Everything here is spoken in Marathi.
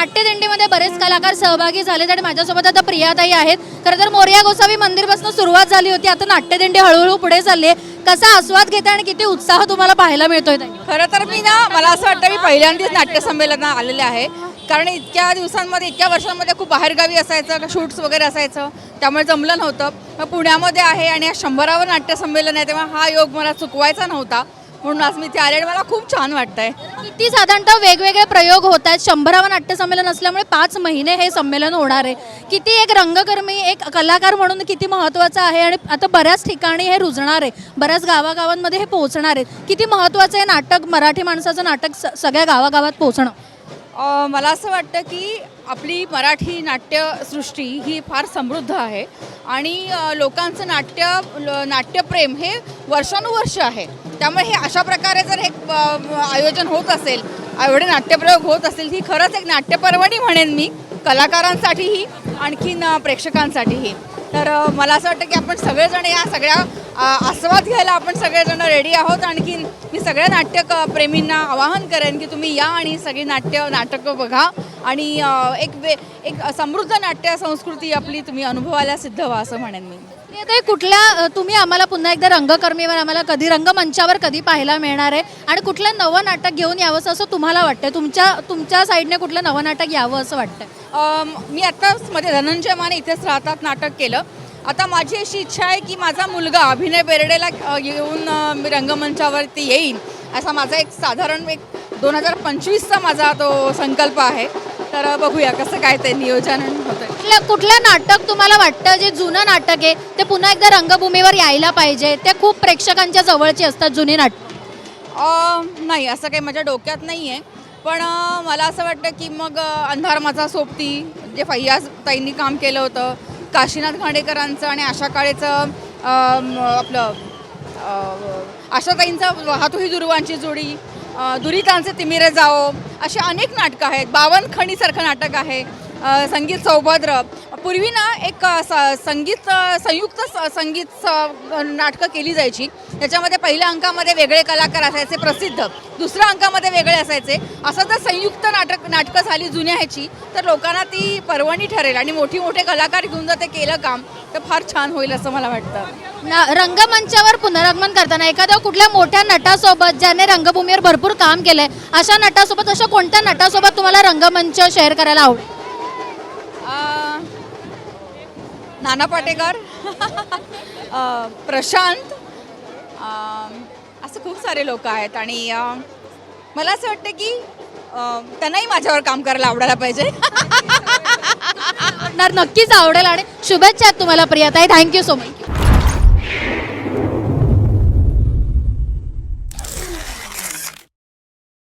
नाट्यदिंडीमध्ये बरेच कलाकार सहभागी झालेत आणि माझ्यासोबत आता प्रियाताई आहेत. खरं तर मोर्या गोसावी मंदिरपासून सुरुवात झाली होती. आता नाट्यदिंडी हळूहळू पुढे चालली कसा आस्वाद घेते आणि किती उत्साह तुम्हाला पाहायला मिळतोय खरं तर मी ना मला असं वाटतं मी पहिल्यांदाच नाट्यसंमेलनात आलेले आहे. कारण इतक्या दिवसांमध्ये इतक्या वर्षांमध्ये खूप बाहेरगावी असायचं शूट्स वगैरे असायचं. त्यामुळे जमलं नव्हतं. मग पुण्यामध्ये आहे आणि या शंभरावर नाट्यसंमेलन आहे तेव्हा हा योग मला चुकवायचा नव्हता. म्हणून आज मी ते आले आणि मला खूप छान वाटतंय. किती साधारणतः वेगवेगळे प्रयोग होत आहेत. शंभरावं नाट्य संमेलन असल्यामुळे पाच महिने हे संमेलन होणार आहे. किती एक रंगकर्मी एक कलाकार म्हणून किती महत्त्वाचं आहे आणि आता बऱ्याच ठिकाणी हे रुजणार आहे. बऱ्याच गावागावांमध्ये हे पोहोचणार आहे किती महत्त्वाचं आहे नाटक मराठी माणसाचं नाटक स- सगळ्या गावागावात पोहोचणं? अ, मला असं वाटतं की आपली मराठी नाट्यसृष्टी ही फार समृद्ध आहे आणि लोकांचं नाट्य ल- नाट्यप्रेम हे वर्षानुवर्ष आहे. त्यामुळे हे अशा प्रकारे जर हे आयोजन होत असेल एवढे नाट्यप्रयोग होत असतील ही खरंच एक नाट्यपर्वणी म्हणेन मी कलाकारांसाठीही आणखीन प्रेक्षकांसाठीही. तर मला असं वाटतं की आपण सगळेजण या सगळ्या आस्वाद घ्यायला आपण सगळेजण रेडी आहोत आणखीन मी सगळ्या नाट्यक प्रेमींना आवाहन करेन की तुम्ही या आणि सगळी नाट्य नाटकं बघा आणि एक वे एक समृद्ध नाट्य संस्कृती आपली तुम्ही अनुभवायला सिद्ध व्हा असं म्हणेन मी. ते कुठल्या तुम्ही आम्हाला पुन्हा एकदा रंगकर्मीवर आम्हाला कधी रंगमंचावर कधी पाहायला मिळणार आहे? आणि कुठलं नवं नाटक घेऊन यावं असं तुम्हाला वाटतं तुमच्या तुमच्या साईडने कुठलं नवं नाटक यावं असं वाटतं मी आत्ताच मध्ये धनंजय माने इथेच राहतात नाटक केलं. आता माझी अशी इच्छा आहे की माझा मुलगा अभिनय बेर्डेला घेऊन मी रंगमंचावरती येईन असा माझा एक साधारण एक दोन हजार पंचवीसचा माझा तो संकल्प आहे. तर बघूया कसं काय ते नियोजन होतं कुठलं कुठलं नाटक तुम्हाला वाटतं जे जुनं नाटक आहे ते पुन्हा एकदा रंगभूमीवर यायला पाहिजे. ते खूप प्रेक्षकांच्या जवळची असतात जुनी नाटक नाही असं काही माझ्या डोक्यात नाही आहे पण अ, मला असं वाटतं की मग अ, अंधार माझा सोबती जे फैयाज ताईंनी काम केलं होतं काशीनाथ घाडेकरांचं आणि आशा काळेचं अ, म, आपलं आशाताईंचं वाहतुही दुर्वांची जोडी दुरितांचे तिमिरे जाओ असे अनेक नाटकं आहेत. बावन खणीसारखं नाटक आहे संगीत सौभद्र. पूर्वी ना एक स- संगीत संयुक्त स- संगीत स- नाटकं केली जायची. त्याच्यामध्ये पहिल्या अंकामध्ये वेगळे कलाकार असायचे प्रसिद्ध. दुसऱ्या अंकामध्ये वेगळे असायचे. असं जर संयुक्त नाटक नाटकं झाली जुन्या ह्याची तर लोकांना ती पर्वणी ठरेल आणि मोठी मोठे कलाकार घेऊन जर ते केलं काम. तर फार छान होईल असं मला वाटतं. ना- रंगमंचावर पुनरागमन करताना एखाद्या कुठल्या मोठ्या नटासोबत ज्याने रंगभूमीवर भरपूर काम केलंय अशा नटासोबत अशा कोणत्या नटासोबत तुम्हाला रंगमंच शेअर करायला आवडेल अ, नाना पाटेकर प्रशांत असं खूप सारे लोक आहेत आणि मला असं वाटतं की त्यांनाही माझ्यावर काम करायला आवडायला पाहिजे. नक्कीच आवडेल आणि शुभेच्छा आहेत तुम्हाला प्रियाताई. Thank you so much